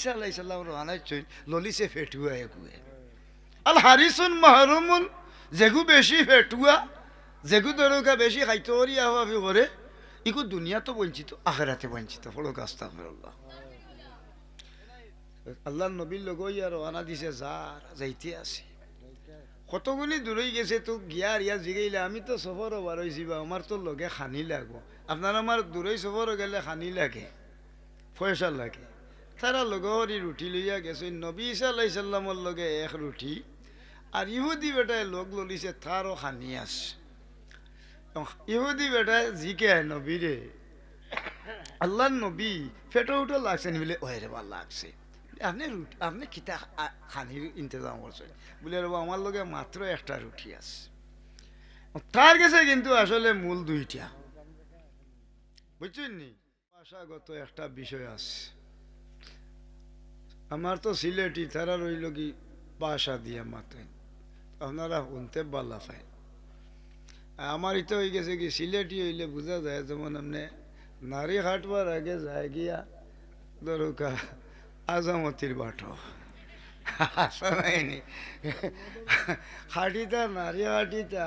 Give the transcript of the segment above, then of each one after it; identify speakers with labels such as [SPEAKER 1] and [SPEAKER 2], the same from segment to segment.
[SPEAKER 1] ঈসা আলাই সাল্লাম রানাইছই ললিছে ফেটুয়া একুয়ে। আল হারিসুন মাহরুমুন, যেগু বেশি ফেটুয়া, যেগু দরকা বেশি খাইতে করি আহাবি করে, ইকু দুনিয়া তো বঞ্চিত, আখেরাতে বঞ্চিত ফলো কাস্তা আল্লাহ আল্লাহ নবীর লগই আর আনা দিছে, যার যাইতে আছে। কতগুলি দূরই গেছে তো, গিয়া আর ইয়া জিগাইলে, আমি তো সফর বার হয়েছি বা, আমার তো লগে খানি লাগবো। আপনার আমার দূরই সফর গেলে খানি লাগে, পয়সা লাগে। তারা লগরি রুটি লইয়া গেছে। নবী সাল্লামর লগে এক রুটি আর ইহুদি বেটায় লগ ললিছে তারও খানি আছে। ইহুদি বেটায় জিকে আয় নবীরে আল্লাহ নবী ফেটো উঠো লাগছে নি বলে ওরে বা লাগছে। আপনি রুটি আপনি কিতা খানির ইন্তজাম করছেন বলে রব আমার লগে মাত্র একটা রুটি আছে। তার কাছে কিন্তু আসলে মূল দুইটা। বুঝছেন নি? ভাষাগত একটা বিষয় আছে। আমার তো সিলেটি তারা রইল কি বাসা দিয়ে মাতে আপনারা শুনতে বালা পায়। আমার ইতো হয়ে গেছে কি সিলেটি হইলে বোঝা যায় যেমন আপনি নারী হাটবার আগে যায় গিয়া দরকা আজামতির বাটো। শোনায়নি হাঁটিতা, নারী হাঁটিতা,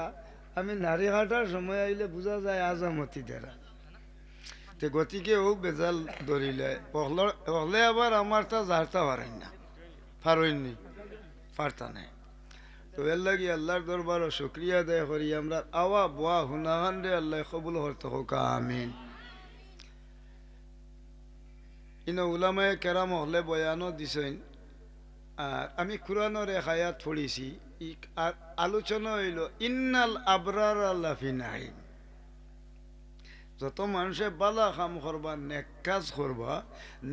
[SPEAKER 1] আমি নারী হাঁটার সময় আইলে বোঝা যায় আজামতি দ্বারা। তে গতিকে ও বেজাল ধরিলে হলে আবার আমার তা জারতা পারেন না। পারেননি পারতা নাই। তো এর লাগি আল্লাহর দরবারও শুক্রিয়া আদায় করি আমরা আওয়া বোয়া হুনাহান রে আল্লাহ কবুল হরতে হোক আমিন। ইনো উলামায়ে কেরাম হলে বয়ানও দিছেন আর আমি কোরআনের এক আয়াত পড়িছি আর আলোচনা হইল, ইন্নাল আবরার আল্লাফি নাই যত মানুষে বালা কাম করবা, নেক কাজ করবা,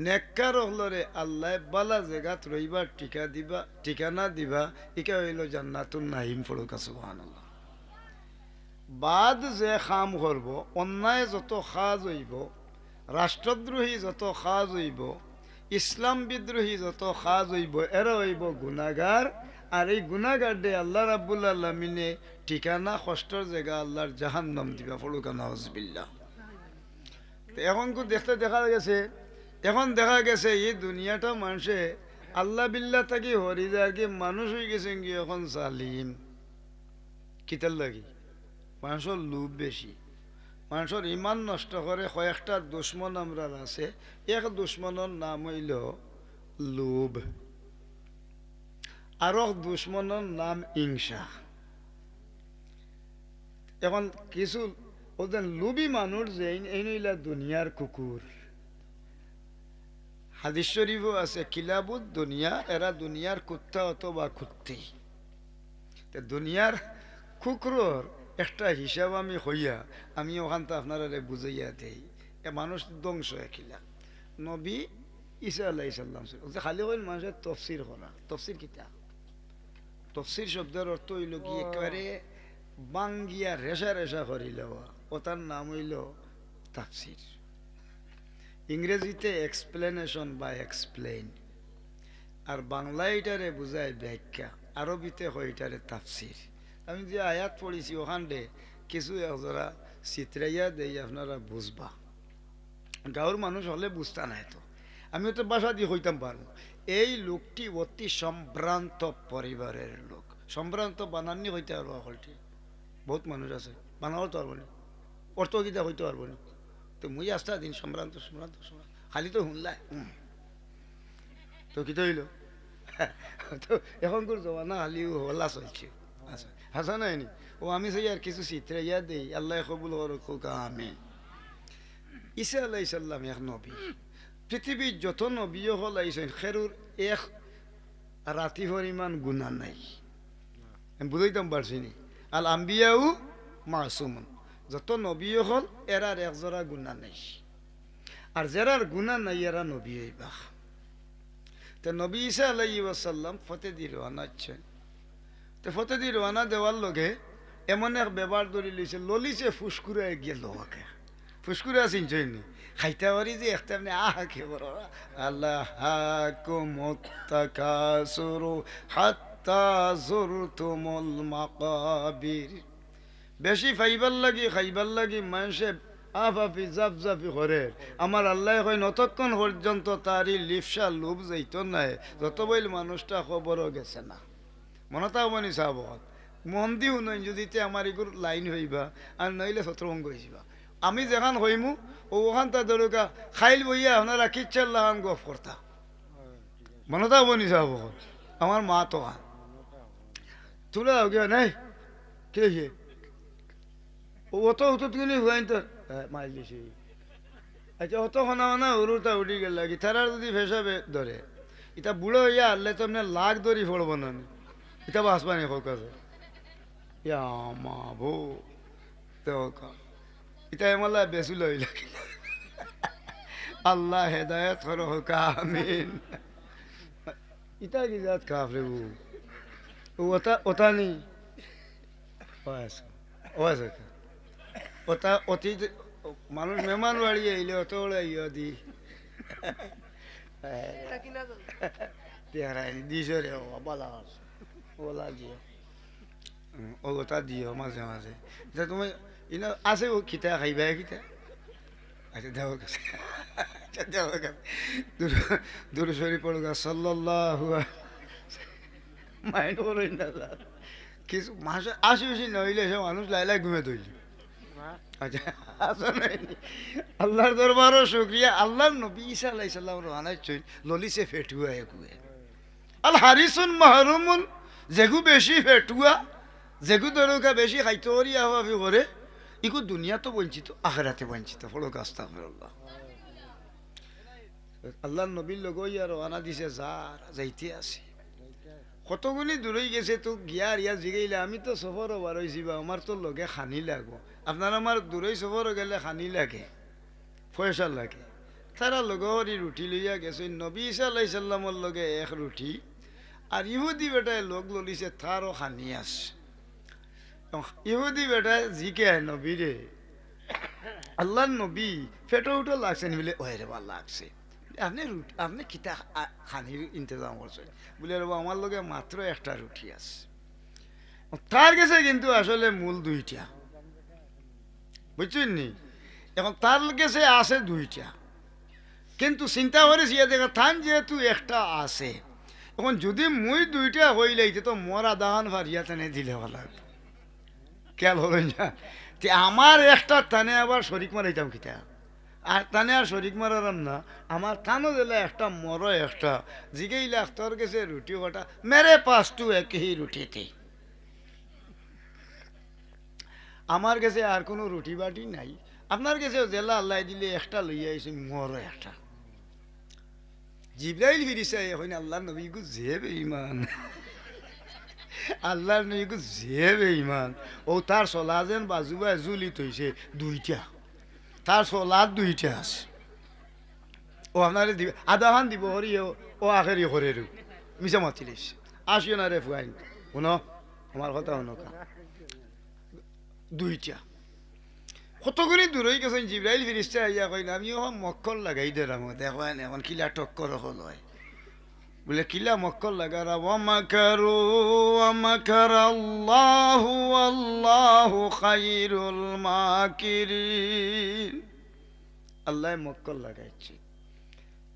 [SPEAKER 1] নেককার হলরে আল্লাহ বালা জেগাত রইবার টিকা দিবা, ঠিকানা দিবা, ইকা হইল জান্নাতুন নাহিম ফড়ুকা সুবহানাল্লাহ। বাদ যে কাম করব, অন্যায় যত সাজ হইব, রাষ্ট্রদ্রোহী যত সাজ হইব, ইসলাম বিদ্রোহী যত সাজ হইব, এরা হইব গুণাগার আর এই গুণাগার দে আল্লাহ রাব্বুল আলমিনে ঠিকানা, কষ্টর জায়গা আল্লাহর জাহান্নাম দিবা ফলুকা তো এখন তো দেখতে দেখা গেছে, এখন দেখা গেছে এই দুনিয়াটা মানুষে আল্লাহ বিল্লাহ থাকি হরিদার কি মানুষ হয়ে গেছে কি এখন সালিম কিতার লাগি? মানুষের লোভ বেশি। মানুষের ইমান নষ্ট করে কয়েকটা দুশ্মন আমরা আছে, এক দুশ্মনের নাম হইল লোভ। আর দুশ্মনের নাম ইংসা এখন কিছু ওদের লুবি মানুষ যে এই নইলা দুনিয়ার কুকুর। হাদিস শরীফও আছে কিলাবুদ দুনিয়া এরা দুনিয়ার কুত্তা অথবা কুত্তি। দুনিয়ার কুকুরর একটা হিসাব আমি হইয়া আমি ওখানটা আপনারা বুঝাইয়া দেই এ মানুষ ধ্বংস একিলা। নবী ঈসা আল্লাহ ইসাল্লাম খালি হইল মানুষের তফসির করা। তফসির কিতা? তফসির শব্দের অর্থ হইল কি? একেবারে বাঙ্গিয়া রেশা রেশা করিল, ও তার নাম হইল তাফসির। ইংরেজিতে এক্সপ্লেনেশন বা এক্সপ্লেইন আর বাংলা এটারে বুঝায় ব্যাখ্যা, আরবিতে এটারে তাফসির। আমি যে আয়াত পড়েছি ওখানে কিছু একজোড়া চিত্রাইয়া দেই, আপনারা বুঝবা। গাঁর মানুষ হলে বুঝতা নাই তো আমিও তো বাসা দিয়ে হইতাম পারব। এই লোকটি অতি সম্ভ্রান্ত পরিবারের লোক। সম্ভ্রান্ত বানাননি হইতে পারব সকলটি বহুত মানুষ আছে। বানাও তো পারব না। অর্থ গীতা হইতে পারব না। তো মুই আসতা দিন সম্ভ্রান্ত সম্ভ্রান্ত খালি তো শুনলাই। তো কি হইল? তো এখনকার জমানা খালি হলা চলছে। আচ্ছা হাসা নাই নি? ও আমি সেই আর কিছু চিত্রে ইয়া দেই। আল্লাহ কবুল করুক আমিন। ঈসা আলাই সাল্লাম এক নবী। পৃথিবীর যত নবী হল আইসেন খেরুর এক রাতি পরিমাণ গুণা নাই। আমি বুঝাইতাম পারছি নি? আল আম্বিয়াও মাসুমন। যত নবী হল, এরার একজোড়া গুণা নাই। আর যারার গুণা নাই, এরা নবী হইবা তো নবী ঈসা আলাই ওয়াসাল্লাম ফতে দি রওনা হচ্ছেন তো ফতে দি রওনা দেওয়ার লগে এমন এক ব্যবহার ধরে লইছে ললিছে ফুসকুরে গিয়ে লোকে ফুসকুরে আছেন চইনি খাইতে পারি যে একটা এমনি আহ কে বড়। আল্লাহ হাকুমুত্তাকাসুরু হাত্তা জুরতুমুল মাকাবির। বেশি ফাইবার লাগি, খাইবার লাগি মানুষে আফাফি জাপ জাপি করে। আমার আল্লাহ কই নতক্ষণ পর্যন্ত তারই লিপসা লোভ যাইত নাই, যত বইল মানুষটা খবরও গেছে না। মনতা মনি চাব মন দি শুনই যদি আমার এগুলো লাইন হইবা, আর নইলে শত্রুভঙ্গ হইবা আমি যেখান হইমু, ওখান তা ধরুকা খাইল বইয়া আপনারা কিচ্ছার লাগান গফ করতা। মনতা মনি চাব আমার মা তো তুলে দাও গিয়া নাই? কে সে? অত উঠত গেলি হুয়াইন তোর মাইল দিছি আচ্ছা অত খনা না উরুটা উঠি গেল, গিটারার যদি ফেসাবে ধরে এটা বুড়ো হইয়া আনলে তো আপনার লাখ দড়ি ফোড়ব না এটা বাসবানি হোক আছে ইয়া মা ভো তো এটা এমালা বেশি লইল আল্লাহ হেদায়ত করো হোক, আমিন। ইটা কি জাত কাফরে বু? ওটা ওটা নেই। আছে ওটা অতি মানুষ মেহমান বাড়ি আইলে অত বড় ইয়ে দি। পেয়ারাইনি দিছে রে ও বালা ওলা দিও ও ওটা দিও মাঝে মাঝে তা তুমি ইনা আছে ও খিতা খাইবা খিতা? আচ্ছা দেও কাছে আচ্ছা দেও কাছে দূর দূর সরি পড়ুগা সাল্লাল্লাহু মাইন্ড করো না কিছু মাসে আশি বেশি নইলে সে মানুষ লাইলাই ঘুমে তৈরি আচ্ছা আল্লাহর দরবারও শুক্রিয়া। আল্লাহর নবী ঈসা আলাইহিস সালাম রহানাই চইল ললিসে ফেটুয়া একুয়ে। আল হারিসুন মাহরুমুন যেগু বেশি ফেটুয়া যেগু দরকা বেশি খাইতরিয়া হওয়া করে ইকু দুনিয়া তো বঞ্চিত আখেরাতে বঞ্চিত। ফলো গাস্তা আল্লাহ আল্লাহর নবীর লগ ইয়া রওনা দিছে যার যাইতে আছে। কতগুলি দূরই গেছে তো গিয়া ইয়া জিগাইলে, আমি তো সফরও বার হয়েছি বা আমার তো লগে খানি লাগবো আপনার আমার দূরই সফরও গেলে খানি লাগে পয়সা লাগে। তারা লগরি রুটি লইয়া গেছে, নবী আলাই সাল্লামর লগে এক রুটি আর ইহুদি বেটায় লগ ললিছে তারও খানি আছে। ইহুদি বেটায় জিকে নবীরে আল্লাহর নবী ফেটো উঠো লাগছে নি বলে ওরে বা লাগছে। আপনি রুটি আপনি কিতা খানির ইন্তজাম করছেন বলে রব আমার লগে মাত্র একটা রুটি আছে। তার কাছে কিন্তু আসলে মূল দুইটা। বুঝছেন নি এখন তার কাছে আছে দুইটা। কিন্তু চিন্তা করেছি দেখা, থান যেহেতু একটা আছে, এখন যদি মুই দুইটা হইলে তো মোর আদাহান ভারিয়া তেনে দিলে ভালো। খেয়াল হলো না? আমার একটা টানে আবার শরিক মারাইতাম কিতা? আর টানে আর শরিক মারারাম না। আমার টানো দিলে একটা, মর একটা। জিগেইলে তোর গেছে রুটি কটা মেরে পাস টু একই রুটিতে। আমার কাছে আর কোনো রুটি বাটি নাই। আপনার কাছে জেলা আল্লাহ দিলে একটা লইয়া আইসি মর একটা। জিব্রাইল ফিরিছে, এখন আল্লাহ নবী গু যে ইমান। আল্লাহর নবীকে যে ইমান। ও তার চলা যেন বাজুবাই জুলি থৈছে দুইটা। তার সোলার দুইটা আছে। ও আপনারে দিব আধাখান দিব হরি ও আখেরি হরে রু। মিছা মাতিলিস। আসিও না রে ফুয়াইন। শুন, আমার কথা শুনো দুইটা কতগুলি দূরই গেছেন জিব্রাইল ফিরিস্তা আইয়া কইন আমি এখন মক্কল লাগাই দিলাম। দেখো এখন কিলা টক্কর হল হয়। বলে কিলা মক্কল লাগারা? ওয়ামাকারু ওয়ামাকার আল্লাহ আল্লাহ খাইরুল মাকিরিন। আল্লাহ মক্কল লাগাইছে।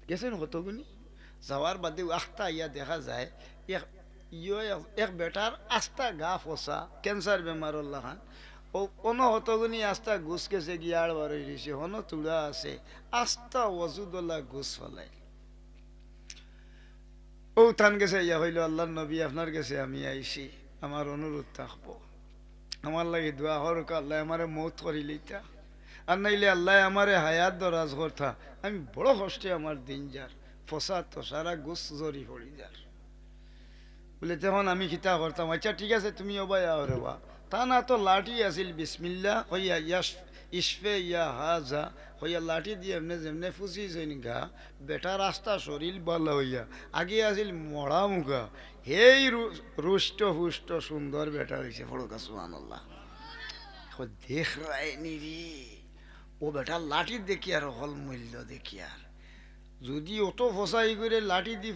[SPEAKER 1] গেছেন কতগুনি? যাওয়ার বাদে আস্তা ইয়া দেখা যায়, এক বেটার আস্তা গা ফসা, ক্যান্সার বেমার খান। ও কোনো হতগুনি আস্তা গেছে গিয়ার বার হনো তুলা আছে আস্তা ওজুদলা ঘুষ ফলাই ও থান গেছে ইয়া হইল আল্লাহ নবী, আপনার কাছে আমি আইসি আমার অনুরোধ থাকব। আমার লাগে দোয়া হরক আল্লাহ আমারে মৌত করিলিতা আর নাইলে আল্লাহ আমারে হায়াত দরাজ করতা। আমি বড় কষ্টে আমার দিন যার, ফসা তো সারা গুস জরি হরি যার। বলে তখন আমি খিতা করতাম আচ্ছা ঠিক আছে তুমি ওবাই আরে বা তা না তো লাঠি আছিল বিসমিল্লা হইয়া ইয়াস ইসফে ইয়া হাজা, হইয়া লাঠি দিয়ে এমনি যেমনি ফুসি গা, বেটা রাস্তা শরীর ভালো হইয়া, আগে আছিল মরা মুখা হেই রুষ্ট হুষ্ট সুন্দর বেটা হয়েছে ফড়কা সুহান দেখ রায়নি রে। ও বেটা লাঠি দেখি আর হল মূল্য দেখি আর যদি অত ফসাই করে লাঠি দি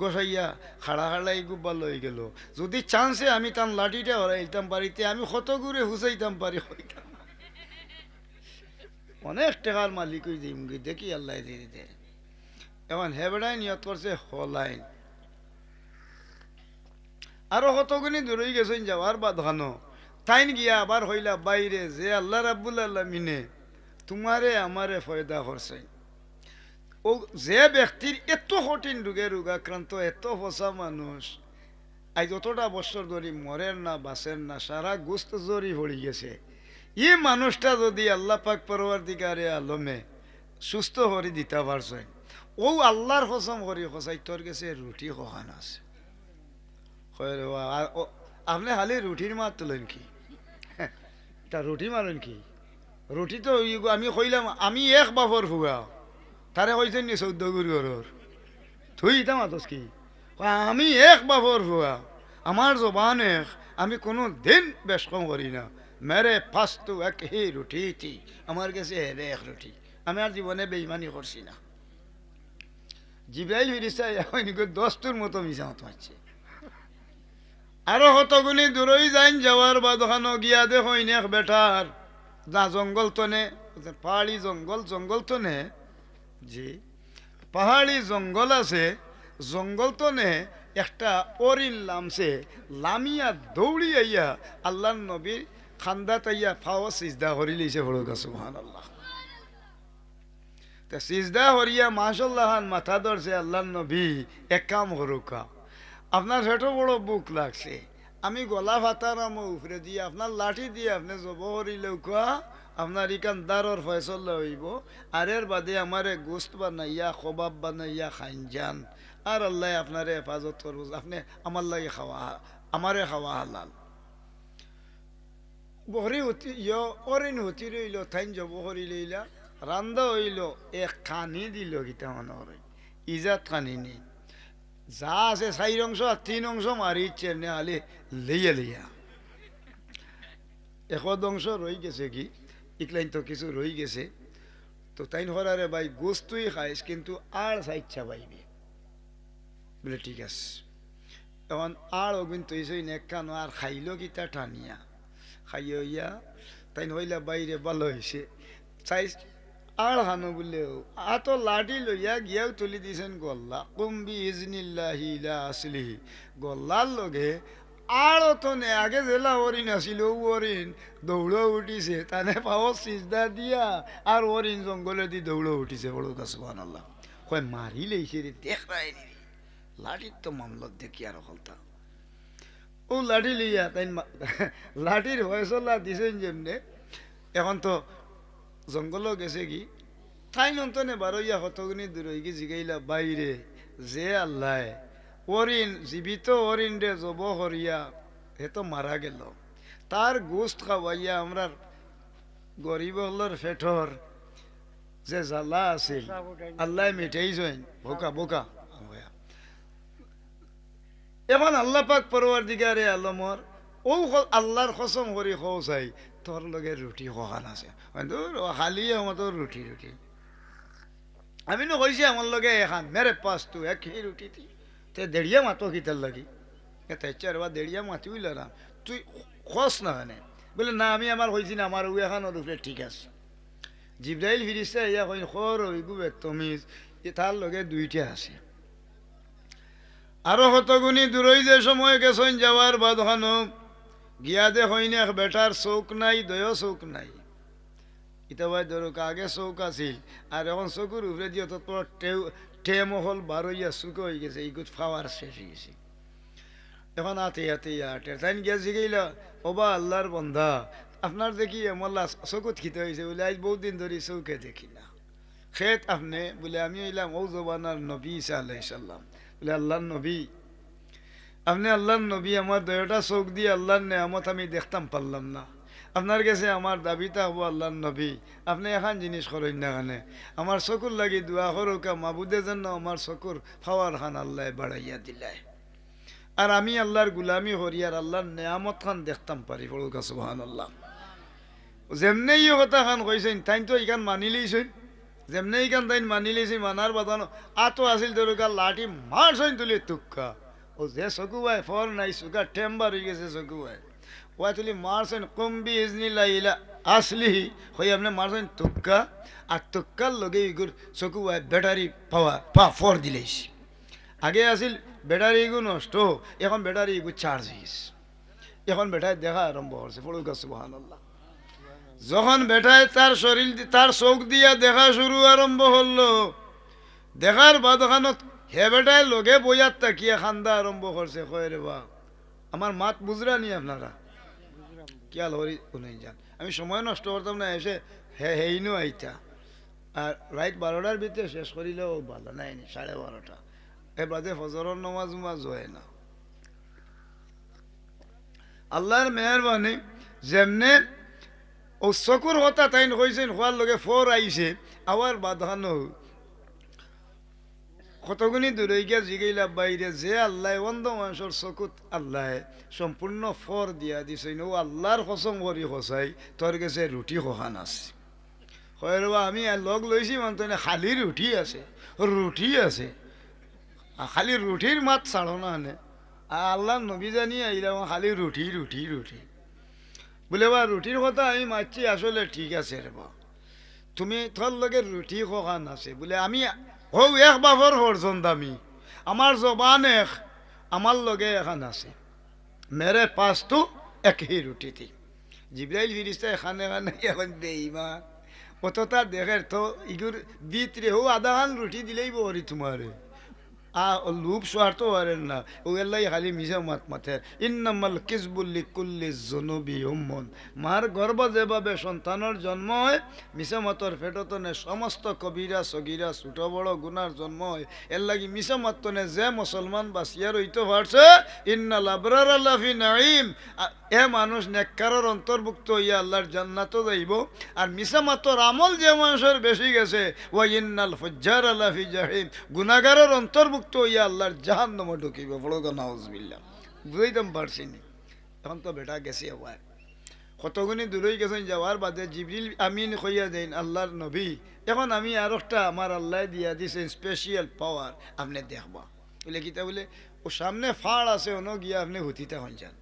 [SPEAKER 1] গসাইয়া খাড়া খাড়াই গুব্বা লই গেল। যদি চান্সে আমি তার লাঠিটা হরাইতাম বাড়িতে আমি কত করে হুসাইতাম পারি হইতাম অনেক টাকার মালিক হয়ে দিম গি, দেখি আল্লাহ দিয়ে দিতে এখন হেবেড়াই নিয়ত করছে হলাইন। আরও কতগুনি দূরই গেছেন যাওয়ার বা ধানো তাইন গিয়া আবার হইলা বাইরে যে আল্লাহ রাব্বুল আল্লাহ মিনে তোমারে আমারে ফয়দা করছে ও যে ব্যক্তির এত কঠিন রোগে রোগাক্রান্ত এত ফসা মানুষ আজ যতটা বছর ধরে মরেন না বাসেন না সারা গুস্ত জরি পড়ে গেছে ই মানুষটা যদি আল্লাহ পাক পরওয়ার দিকারে আলমে সুস্থ করে দিতে পারছেন ও আল্লাহর কসম করি খসাই তোর গেছে রুটি কখান আছে আপনি খালি রুটির মার তোলেন কি তা রুটি মারেন কি রুটি তো আমি কইলাম আমি এক বাপর ফুগা তারে কইছেন নি চৌদ্দ গুর ঘরর। তুই ইতা মাতস কি? আমি এক বাপর ফুগা আমার জবান এক, আমি কোনো দিন বেশ কম করি না। মেরে পাস তো এক হি রুটি থি আমার কাছে হেবে এক রুটি আমি আর জীবনে বেইমানি করছি না। জিব্রাইল ফিরিস্তা এখন দশটোর মতো মিশা মতো হচ্ছে আরও কতগুলি দূরই যাইন যাওয়ার বাদখানো গিয়া দেখো ইনেক বেটার যা জঙ্গল তনে পাহাড়ি জঙ্গল জঙ্গল তনে জি। পাহাড়ি জঙ্গল আছে, জঙ্গল তো নে, একটা অরিন লামছে লামিয়া দৌড়ি আইয়া আল্লাহ নবীর খান্দা তাইয়া ফাও সিজদা হরি লইছে বড় গাছ মহান আল্লাহ তা সিজদা হরিয়া মাসাল্লাহান মাথা ধরছে আল্লাহ নবী, এক কাম হরুকা। আপনার সেটো বড় বুক লাগছে। আমি গলা ফাতার আমার উপরে দিয়ে আপনার লাঠি দিয়ে আপনি জব হরিলেও কোয়া আপনার ইকান দারর ফয়সল হইব। আর এর বাদে আমারে গোস্ত বানাইয়া, খবাব বানাইয়া খাইন যান। আর আল্লাহ আপনারে হেফাজত করব। আপনি আমার লাগে খাওয়া, আমারে খাওয়া হালাল। বহরি হতি, ইয় অরিন হতি রইল, থাইন জব হরি লইলা। রান্দা হইল, এক কানি দিল গীতা মনে হরে ইজাত কানি নি। যা আছে চার অংশ আর তিন অংশ মারিচ্ছে নে আলে, লইয়া লইয়া। একদ অংশ রই গেছে কি? ইকলাইন তো কিছু রই গেছে। তো তাইন হরারে ভাই, গোস্তুই খাইস, কিন্তু আর সাইচ্ছা পাইবে বলে, ঠিক আছে। এখন আর অগুন তৈছই নেকানো আর খাইল কিতা টানিয়া। খাইয়া ইয়া তাই হইলা বাইরে ভালো হয়েছে চাই আর হানো বললেও আতো লাঠি লইয়া গিয়াও তুলি দিছেন গল্লা। কুম্বি ইজনিল্লাহি ইলা আসলিহি। গল্লার লগে আর তো নে আগে জেলা আছিল ও অরিন দৌড়ো উঠিছে। তানে পাও সিজদা দিয়া, আর অরিন জঙ্গলে দি দৌড়ো উঠিছে। বড় গাছবান আল্লাহ কয় মারি লেইছে রে দেখ রায় লাঠির তো মামলত দেখি আর হলতা। ও লাঠি লইয়া তাই লাঠির ফয়সলা দিছেন যেমনে, এখন তো জঙ্গলও গেছে কি। ঠাই নন্তনে বারইয়া হতগুনি দূর জিগাইলা, বাইরে, যে আল্লাহ অরিন জীবিত অরিন রে জব হরিয়া, হে তো মারা গেল। তার গোস্ত খাওয়াইয়া আমরা গরিব হলর ফেটর যে জ্বালা আছিল, আল্লাহ মিঠাই জইন, বোকা বোকা। এখন আল্লাহ পাক পরওয়ার দিগারে আলমর, ও আল্লাহর কসম করি খৌ চাই তোর লগে রুটি খোৱান আছে খালি আমাদের রুটি রুটি আমি নো কইছি আমার লগে এখান মেরে পাস তু এক হি রুটি দি তে দেড়িয়া মাতো কিতার লাগি এতে চার বা দেড়িয়া মাতি উইল না তুই খস না মানে বলে না আমি আমার কইছি না আমার উ এখান উপরে ঠিক আছে জিব্রাইল ফিরিস্তা ইয়া কইন খর ওই গুবে তমিজ তার লগে দুইটা আছে আরও কতগুনি দূরই যে সময় গেছেন যাওয়ার বাদখানো গিয়া দে হইনে এক বেটার চৌক নাই দয় চৌক নাই ইটা ভাই আগে চৌক আছিল আর এখন চকুর উপরে দিয়ে তৎপর টে মহল বারইয়া চুক হয়ে গেছে এইগুত ফাওয়ার শেষ হয়ে গেছে। এখন আতে আতে, আটে তাই গিয়া জিগাইল, ওবা আল্লাহর বন্ধা আপনার দেখি মোল্লা চকুত খিতে হয়েছে বলে আজ বহুত দিন ধরে চৌকে দেখি না। খেত আপনি বলে, আমি হইলাম ও জবানার নবী আলাইসাল্লাম বলে, আল্লাহর নবী, আপনি আল্লাহর নবী, আমার দয়টা চোখ দিয়ে আল্লাহর নেয়ামত আমি দেখতাম পারলাম না। আপনার কাছে আমার দাবিটা হব আল্লাহর নবী। আপনি এখন জিনিস করেন না কানে? আমার চকুর লাগি দোয়া করুকা মাবুদের জন্য আমার চকুর ফাওয়ার খান আল্লাহ বাড়াইয়া দিলায় আর আমি আল্লাহর গুলামি করি আর আল্লাহর নেয়ামত খান দেখতাম পারি পড়ুকা সুহান আল্লাহ যেমনে ই কথা খান কইছেন তাই তো ইখান মানি লইছেন যেমনে ইখান তাই মানি লইছে মানার বাদানো আতো আছিল তোরকা লাঠি মারছেন তুলি তুক্কা ও যে চকু ভাই ফল নাই, চুকা টেম্বার হয়ে গেছে চকু ভাই ওয়া তুলি মারছেন, কম্বি ইজনিল্লা ইলা আসলিহি। হই আপনি মারছেন, তুক্কা। আর তুক্কার লগে ইগুর চকু ব্যাটারি পাওয়া, পা, ফর দিলেইস আগে আসিল ব্যাটারি ইগু নষ্ট, এখন ব্যাটারি ইগু চার্জ হইস এখন বেটায় দেখা আরম্ভ করছে ফড়ুকা সুবাহান যখন বেটায় তার শরীর তার চোখ দিয়া দেখা শুরু আরম্ভ হলো, দেখার বাদখানত হে বেটায় লগে বইয়ার তাকিয়ে খান্দা আরম্ভ করছে, কয় রে বা আমার মাত বুঝরা নি আপনারা? কিয়াল হরি শুনেই যান। আমি সময় নষ্ট করতাম না এসে হে হেইনু আইতা। আর রাইট বারোটার ভিতরে শেষ করিলেও ভালো নাই নি, সাড়ে বারোটা। এ বাদে ফজরের নমাজ উমাজ হয় না। আল্লাহর মেহরবানি যেমনে ও চকুর কথা তাইন কইছেন হওয়ার লগে ফোর আইছে আবার বাধানো কতগুনি দূরে গিয়া জিগাইলা, বাইরে যে আল্লাহ, অন্ধ মানুষের চকুত আল্লাহ, সম্পূর্ণ ফর দিয়া দিছে। ও আল্লাহর কসম করি সঁচাই, তোর কাছে রুটি খোহান আছে। হয় রবা আমি লগ লইছি মানুষ খালি রুটি আছে রুটি আছে। খালি রুটির মাত ছাড়ো না আর আল্লাহ নবী জানি আইলাম খালি রুটি রুটি রুটি বলে, বা রুটির কথা আমি মারছি আসলে ঠিক আছে রে তুমি তোর লগে রুটি খোকান আছে। বলে, আমি হৌ, এক বাবর হরজন দামি আমার জবান এক আমার লগে এখন আছে। মেরে তো একই রুটিতে জিব্রাইল ফিরিস্তা এখানে এখানে এখন বেইমা অতটা দেখের তো ইগুর ভিতরে হো আধা রুটি দিলেই বরি তোমারে। আ লুপ স্বার্থ পারেন না ও এল্লাই খালি মিশে মাত মাথে ইন্নামাল কিসবুল্লি কুল্লি জনবি উম্মন মার গর্ভ যেভাবে সন্তানের জন্ম হয় মিশে মাতর ফেটতনে সমস্ত কবিরা সগিরা ছোট বড় গুনার জন্ম হয় এর লাগি মিশে মাতনে যে মুসলমান বাসিয়া রইতে পারছে ইন্নাল আবরার আল্লাফি নাইম এ মানুষ নেককারর অন্তর্ভুক্ত হইয়া আল্লাহর জান্নাতও যাইব। আর মিশা মাতর আমল যে মানুষের বেশি গেছে ও ইন্নাল ফজ্জার আল্লাফি জাহিম গুনাগারের অন্তর্ভুক্ত হইয়া আল্লাহর জাহান্নমে ঢুকিব। বড় নাউজবিল্লা বুঝাইতাম পারছি নি? এখন তো বেটা গেছে আবার। কতগুনি দূরই গেছেন, যাওয়ার বাদে জিবরিল আমিন কইয়া দেন, আল্লাহর নবী, এখন আমি আর একটা আমার আল্লাহ দিয়া দিছেন স্পেশাল পাওয়ার আপনি দেখবা। বলে কিতা বলে? ও সামনে ফাড় আছে অন গিয়া আপনি হুতিতে হন যান।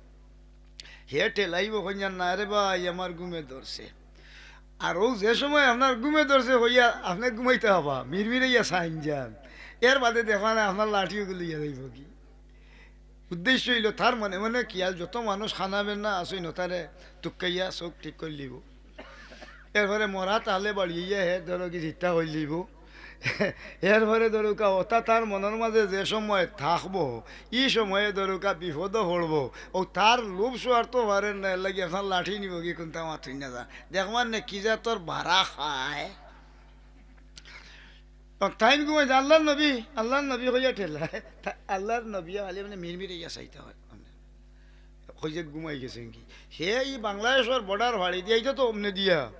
[SPEAKER 1] হে টেলাইব হইয়া না রে ভাই, আমার ঘুমে ধরছে। আর ও যে সময় আপনার ঘুমে ধরছে, হইয়া আপনি ঘুমাইতে হবা মিরমিরাইয়া সাইন যান। এর বাদে দেখা না, আপনার লাঠিও লইয়া যাইব কি? উদ্দেশ্য হইল তার মনে মনে কি, আর যত মানুষ খানাবেন না, আসই ন, তারে টুকাইয়া চোখ ঠিক করে লিব। এরপরে মরা তাহলে বাড়িয়ে হে ধরো কি চিন্তা করে লিব। এরপরে ধরুকা ওটা তার মনের মাঝে যে সময় থাকব, ই সময়ে ধরুকা বিপদ পড়ব, ও তার লোভ স্বার্থ পারেন না লাগি আপনার লাঠি নিব কি কোনটা মাথুই না যা। দেখবার নে, কি যা তোর ভাড়া খায়। তাইন ঘুমাই আল্লাহর নবী আল্লাহর নবী হইয়া ঠেলায় তা- আল্লাহর নবী আলি মানে মিরমিরে ইয়া চাইতে হয় হইয়া ঘুমাই গেছে কি সে এই বাংলাদেশের বর্ডার ভাড়ি দিয়ে তো অমনে দিয়া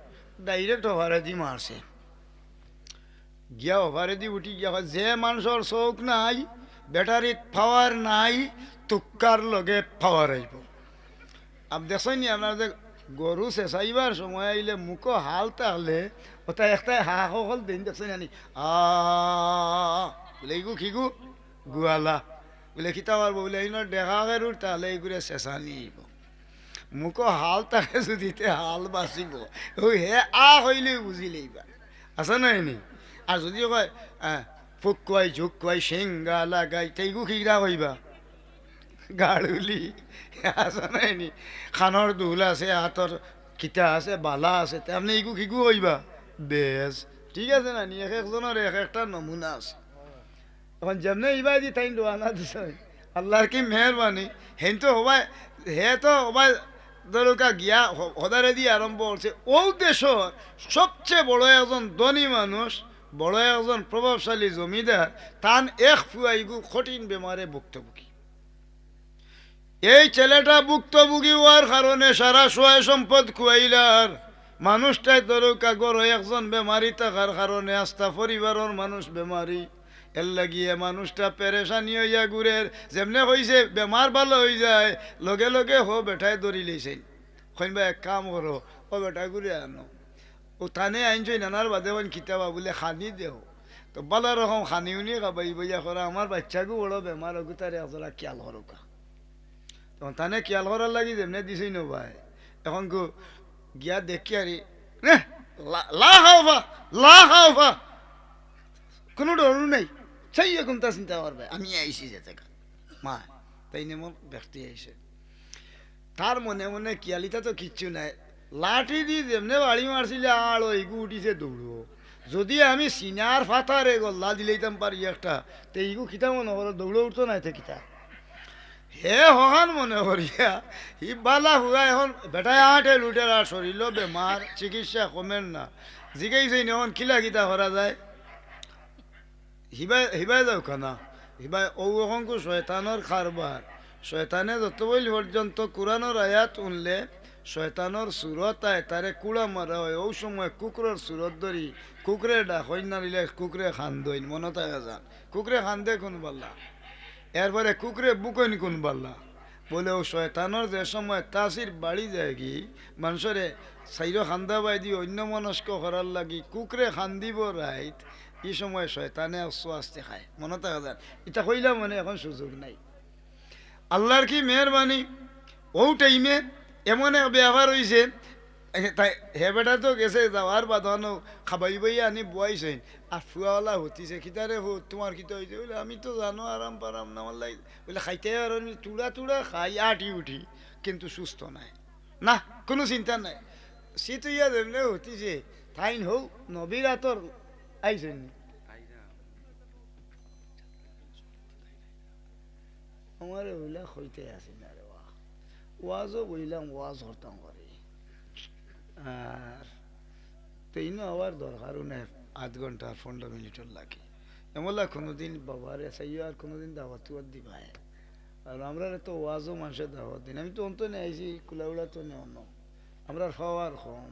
[SPEAKER 1] ডাইরেক্ট ওভারে দি মারছে। গিয়া ওভারে দি উঠি গিয়া যে মানুষের চৌক নাই ব্যাটারিত পাওয়ার নাই, তুক্কার লগে পাওয়ার আইব আপ দেখছেন নি আপনার যে গরু চেঁচাইবার সময় আইলে মুখো হাল তাহলে, ওটা একটা হা সকল দিন দেখছেন আনি বলে ইগু খিগু গুয়ালা বলে খিতা পারব বলে এই দেখা গেরুর তাহলে এইগুলো চেঁচানি আইব মুখো হাল তাকে যদিতে হাল বাঁচিব হে আ হইলে বুঝি লইবা। আছে নি আর যদি কয় ফুক কয়, ঝুক কয় সিংগা লাগাই তেইগু খিগরা কইবা গাড়ুলি, আছে নাই নি আছে, হাতৰ কিতা আছে, বালা আছে তেমনি ইগু খিগু হইবা। বেজ ঠিক আছে না নি? এক একজনের এক একটা নমুনা আছে। এখন যেমনে ইবাই দি তাই দোয়ানা দিছে। আল্লাহর কি মেহরবানি হেন তো হবাই হে তো হবাই দরকা গিয়া হদারে দিয়ে আরম্ভ করছে ও দেশর সবচেয়ে বড় একজন ধনী মানুষ বড় একজন প্রভাবশালী জমিদার, তান এক ফুয়াইগু কঠিন বেমারে ভুক্তভোগী। এই ছেলেটা ভুক্তভোগী হওয়ার কারণে সারা সহায় সম্পদ খুয়াইলার। মানুষটাই দরকা গড় একজন বেমারি থাকার কারণে আস্থা পরিবারের মানুষ বেমারি এর লাগিয়ে মানুষটা পেরেশানি হইয়া ঘুরের যেমনে হইছে বেমার ভালো হয়ে যায়, লগে লগে হো বেটায় দৌড়ি লইছেন কইবা এক কাম করো, ও বেটা ঘুরে আনো। ও থানে আইনছই নানার বাদে ওন কিতাবা বলে খানি দেও তো বালা রকম খানি উনি খাবাই বইয়া করা আমার বাচ্চাকে বড় বেমার ওগুতারে এজরা খেয়াল হরকা তখন তানে খেয়াল করার লাগি যেমনে দিছই ন ভাই এখন গো গিয়া দেখি আরি লা হাওফা লা হাওফা কোনো ডরু নেই সেই এখন তা চিন্তা করবে আমি আইসি যেতে মা তাই নেমন ব্যক্তি আইসে তার মনে মনে কিয়ালিটা তো কিচ্ছু নাই লাঠি দি যেমনে বাড়ি মারছিলে আর ওইগু উঠিছে দৌড়ো যদি আমি সিনার ফাতারে গল্লা দিলেইতাম পারি একটা তে ইগু কিতা মনে করো দৌড়ে উঠতো নাই তে কিতা হে হহান মনে করিয়া ই বালা হুয়া এখন বেটায় আটে আর শরীর বেমার চিকিৎসা কমেন না জিগাইছে এখন খিলা কিতা করা যায় হিবাই হিবাই যাও খানা হিবাই ও অহংকু শয়তানোর খারবার শয়তানে যতবইল পর্যন্ত কোরআনোর আয়াত উনলে শয়তানোর সুরত আয় তারে কুড়া মারা হয়। ও সময় কুকুরের সুরত ধরি কুকুরে ডাক হইন নিলে কুকুরে খান দইন মনে থাকে যান কুকুরে খান দে কোন বাল্লা এরপরে কুকুরে বুকইন কোন বাল্লা বলে ও শয়তানোর যে সময় তাসির বাড়ি যায় কি মানুষরে সাইরো খান্দা বাই দি অন্য মনস্ক করার লাগি কুকুরে খান্দিব রাইত এই সময় শয়তানে আসতে খায়। মনে থাকে যান এটা কইলাম মানে এখন সুযোগ নাই। আল্লাহর কি মেহরবানি ও টাইমে এমন ব্যবহার হয়েছে তাই হে বেটা তো গেছে যাওয়ার বাঁধানো খাবাই বই আনি বুয়াইছে আর ফুয়াওয়ালা হতিছে খিতারে হো তোমার কিতা হয়েছে বলে আমি তো জানো আরাম পারাম না আমার লাগে বলে খাইতে আর তুড়া তুড়া খাই আটি উঠি কিন্তু সুস্থ নাই না কোনো চিন্তা নাই শীত ইয়া যেমনে হতিছে থাইন হৌ নবীর আতর আইছেন আমার ওইলা হইতে আসি না ওয়াজও বইলাম ওয়াজ হরতাম করে আর তেইনও আবার দরকারও নেই আধ ঘণ্টা পনেরো মিনিটের লাগে এমলা কোনোদিন বাবার এসাইও আর কোনোদিন দাওয়াত আর দিবাই আর আমরা তো ওয়াজও মানুষের দাওয়াত দিন আমি তো অন্ত নিয়ে আইছি কুলাউড়া তো নেও ন আমরা খাওয়ার কম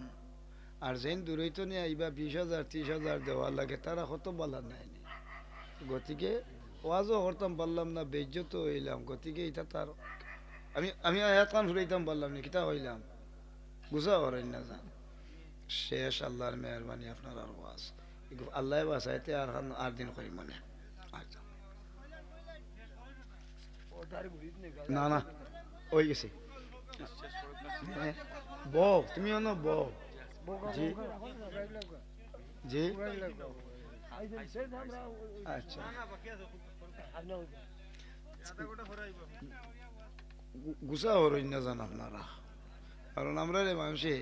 [SPEAKER 1] আর যেন দূরই তো নিয়ে আইবা বিশ হাজার ত্রিশ হাজার দেওয়ার লাগে তারা কত বলা নেয়নি গতিকে ওয়াজও করতাম পারলাম না বেজ্জত হইলাম গতিকে এটা তার আমি আমি আয়াত কান ফুরাইতাম পারলাম না কিতা হইলাম। বুঝা হরেন না জান। শেষ আল্লাহর মেহরবানি আপনার আর ওয়াজ। আল্লাহ বাসাইতে আর আর দিন করি মনে আচ্ছা। না না ওই গেছে। হ্যাঁ। বউ, তুমি অন বউ। জি। জি। আচ্ছা। গুছা হরই না জান আপনারা। কারণ আমরা রে মানুষে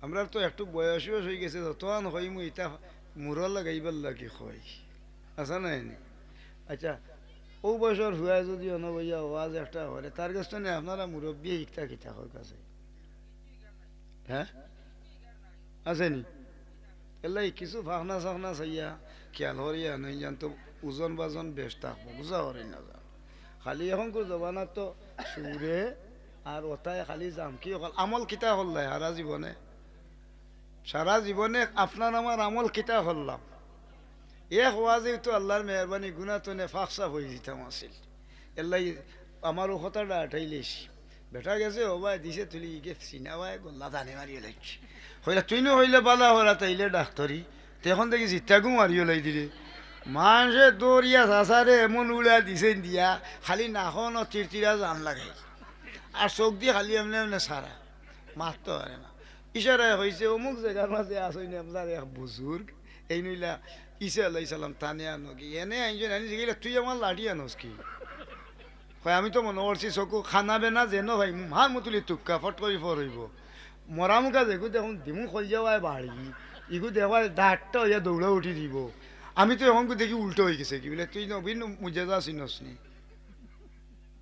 [SPEAKER 1] আমরা তো একটু বয়স বয়স হয়ে গেছে যতক্ষণ হই মুই ইটা মুরর লাগাইবার লাগে হয় আচ্ছা নাই আচ্ছা ও বয়সের হুয়া যদি অনবইয়া ওয়াজ একটা হলে তার কাছে নেই আপনারা মুরব্বী ইকতা কিতা হয় কাছে হ্যাঁ আছে নি? এলাই কিছু ফাখনা সাখনা চাইয়া, খেয়াল হরিয়া নই জান তো ওজন বাজন বেশ থাকব বুঝা হরি না যান খালি এখনকার জমানাত তো সুরে আর ওটাই খালি যাম। কি অকল আমল কিতা হল্লাই সারা জীবনে সারা জীবনে আপনার আমার আমল কিতা হল্লাম এ হওয়া যেহেতু আল্লাহর মেহরবানি গুণা তো ফাঁকসা হয়ে যেতাম আছিল। এলাই আমার কথাটা আঠাইলিস বেটা গেছে ও ভাই দিছে, তুলি চিনা ভাই গল্লা দানে মারিয়ে লাগছে হইলে তুই নো হইলে বালা হরা তাইলে ডাক্তারি তখন দেখি জিত্তাগু মারিয়ে লাই দিলে। মানুষে দৌড়িয়া চাচারে এমন উড়া দিছে দিয়া, খালি নাখন চিরচিরা জান লাগাই আর চোখ দিয়ে খালি এমনি এমনি সারা মারতে পারে না। ইশারায় হয়েছে অমুক জায়গার মাঝে আসইনি আপনার এক বুজুর্গ এই নইলা ইসা আল্লাহ সালাম তানে আনো কি এনে আইনজন আনি গেলে তুই আমার লাঠি আনোস কি? হয় আমি তো মনে করছি চকু খানা বেনা যেন ভাই মার মতুলি টুক্কা ফট করে ফরইব মরা মুখা দেখো দেখুন দিমু খল যাওয়ায় বাড়ি ইগু দেওয়ায় ডাকটা হইয়া দৌড়া উঠি দিব। আমি তো এখন দেখি উল্টো হয়ে গেছে কি বলে, তুই নবীন মুজে যা চিনস নি?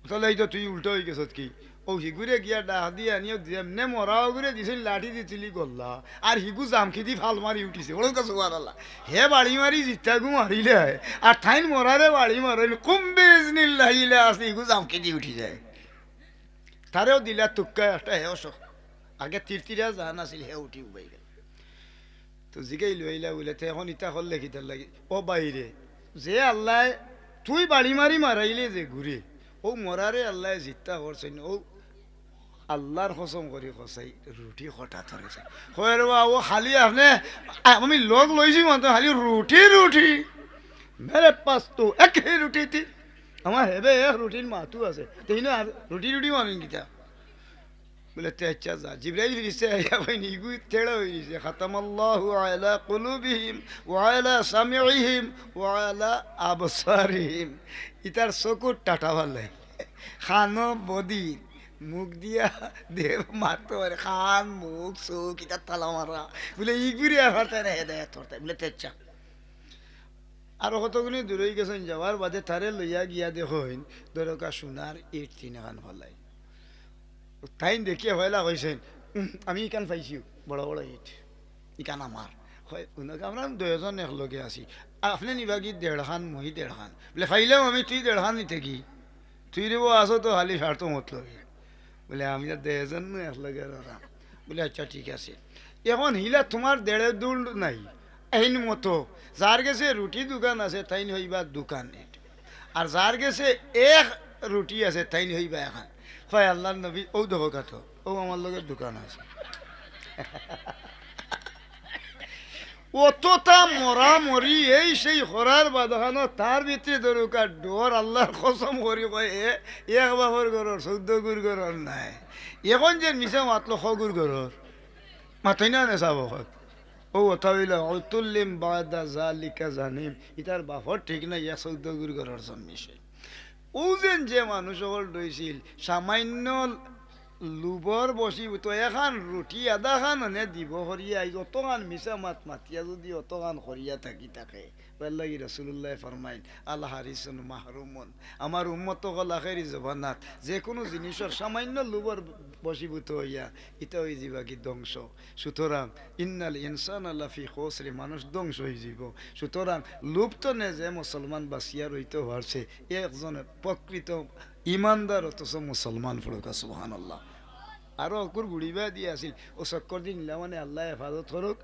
[SPEAKER 1] তাহলে এই তো তুই উল্টো হয়ে গেছত কি? ও হিগুরে গিয়া ডাক দিয়ে আনিও যেমনে মরাও ঘুরে দিছিল, লাঠি দিছিলি গল্লা। আর হিগু জামখি দি ফাল মারি উঠিছে ওর কাছে ওয়ারাল্লা হে বাড়ি মারি জিত্তাগু মারিলে হয় আর ঠাইন মরারে বাড়ি মারিলে কুম বেজনিল লাহিলে আসলে হিগু জামখি দি উঠি যায়। তারেও দিলা তুক্কা একটা হেও আগে তিরতিরা জাহান আছিল হে উঠি উবাই গেল তো জিগাই লইলা বলে তে এখন ইটা হল লেখি তার লাগি? ও বাইরে, যে আল্লাহ, তুই বাড়ি মারি মারাইলে যে ঘুরে, ও মরারে আল্লাহ জিত্তা করছেন, ও আল্লাহর কসম করি কসাই, রুটি হঠাৎ ধরেছে হয় বা ও খালি আপনি, আমি লোক লইছি মতো খালি রুটি রুটি। মেরে পাস তো এক রুটি আমার হেবে এক রুটিন মাতু আছে তেই না রুটি রুটি মানুষ গীতা বলে তে আচ্ছা যা জিব্রাইল ফিরিস্তে আইয়া কইনি ইগু তেড়া হই গেছে খাতামাল্লাহু আলা কুলুবিহিম ওয়া আলা সামিইহিম ওয়া আলা আবসারিহিম ইতার চকুর টাটা ভালে খানো বদি মুখ দিয়া দেব মারতে পারে খান মুখ চোখ ইতার তালা মারা বলে ইগুরি আর তারা হেদায়ত করতে বলে তেচ্ছা আর কতগুলি দূরই গেছেন যাওয়ার বাদে তারে লইয়া গিয়া দেখইন দরকা সোনার ইট তিনখান ফলাই তাই দেখিয়ে হয়লা কইছেন আমি ইকান পাইছি বড় বড় ইট ইকান আমার হয় উনাকে আমরা দুজন একলগে আছি আপনি নিবা কি দেড় খান মহি দেড় খান বলে ফাইলাম আমি তুই দেড় খান নিতে কি তুই রেবো আসো তো হালি স্বার্থ মতলবি বলে আমি আর দেড়জন একলগে রাম বলে আচ্ছা ঠিক আছে এখন হিলা তোমার দেড়ে দূর নাই এইন মতো যার গেছে রুটি দোকান আছে তাইন হইবা দোকান আর যার গেছে এক রুটি আছে তাইন হইবা এখন হয় আল্লাহ নবী, ও দেখো কাতো ও আমার লগের দোকান আছে। অতটা মরা মরি এই সেই হরার বাদখানো তার ভিতরে দরকার ডর, আল্লাহর কসম করি এ, এক বাবর ঘরর, চৌদ্দ গুর ঘরর নাই। এখন যে মিশা মাতলো সগুর ঘরর মাথাই না বখত ও কথা হইল অতুল্লিম বাদা জালিকা জানিম। ইতার বাপর ঠিক না ইয়া চৌদ্দ গুর ঘরর জন্মিছে ও যেন যে মানুষ সকল রইছিল সামান্য লুবর বসি তো এখান রুটি আধা খান এনে দিব হরিয়া অতগান মিছা মাত মাতিয়া যদি অতগান হরিয়া থাকি থাকে। বেল্লাগি রসুল্লাহ ফরমাইন আল্লাহ হারিসন মাহরুমন আমার উম্মত হল আখেরি জবানাত, যে কোনো জিনিসের সামান্য লুবর বসীভূত হইয়া ইটা হয়ে যাবা কি ধ্বংস। সুতরাং, ইন্নাল ইনসান আল্লাফি খোসরে, মানুষ ধ্বংস হয়ে যাব সুতরাং, লুপ্ত নে যে মুসলমান বাসিয়া রইতে পারছে একজন প্রকৃত ইমানদার অথচ মুসলমান ফড়কা সুহান আল্লাহ আরও অকুর গুড়িবা দিয়ে আছিল, ও চক্কর দিন মানে আল্লাহ হেফাজত করুক।